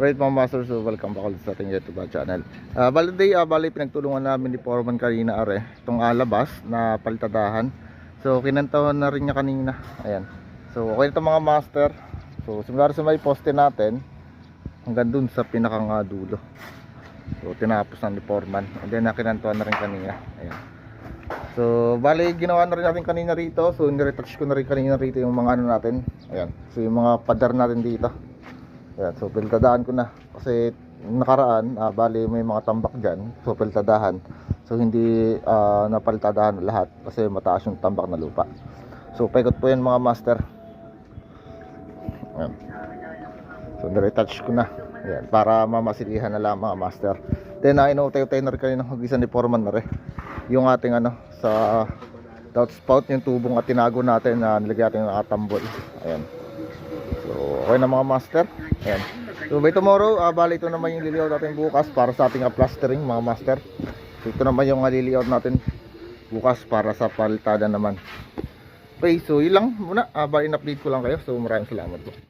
Right mga master, so welcome back ulit sa ating YouTube channel. Uh, bali day, uh, bali pinagtulungan namin ni Foreman kanina are, itong alabas na palitadahan. So kinantawan na rin niya kanina. Ayan. So okay na ito mga master. So simula sa may poste natin hanggang dun sa pinakang uh, dulo. So tinapos na ni Foreman. And then nakinantuan na rin kanina. Ayan. So bali ginawa na rin natin kanina rito. So niretouch ko na rin kanina rito yung mga ano natin. Ayan. So yung mga padar natin dito. Ayan, so piltadahan ko na kasi nakaraan, ah, bali may mga tambak dyan, so piltadahan. So hindi ah, napaltadahan lahat kasi mataas yung tambak na lupa. So paikot po yan mga master. Ayan. So niretouch ko na. Ayan, para mamasilihan na lang mga master. Then uh, inutay-utay na rin kanina ng ni Foreman na rin. Yung ating ano sa downspout yung tubong at tinago natin na nilagyan natin ng atambol. Ayan. So, okay na mga master. Ayan. So, by tomorrow, ah, bali ito naman yung liliyaw natin bukas para sa ating ah, plastering mga master. So, ito naman yung ah, liliyaw natin bukas para sa palitada naman. Okay, so yun lang muna. Ah, bali in-update ko lang kayo. So, maraming salamat po.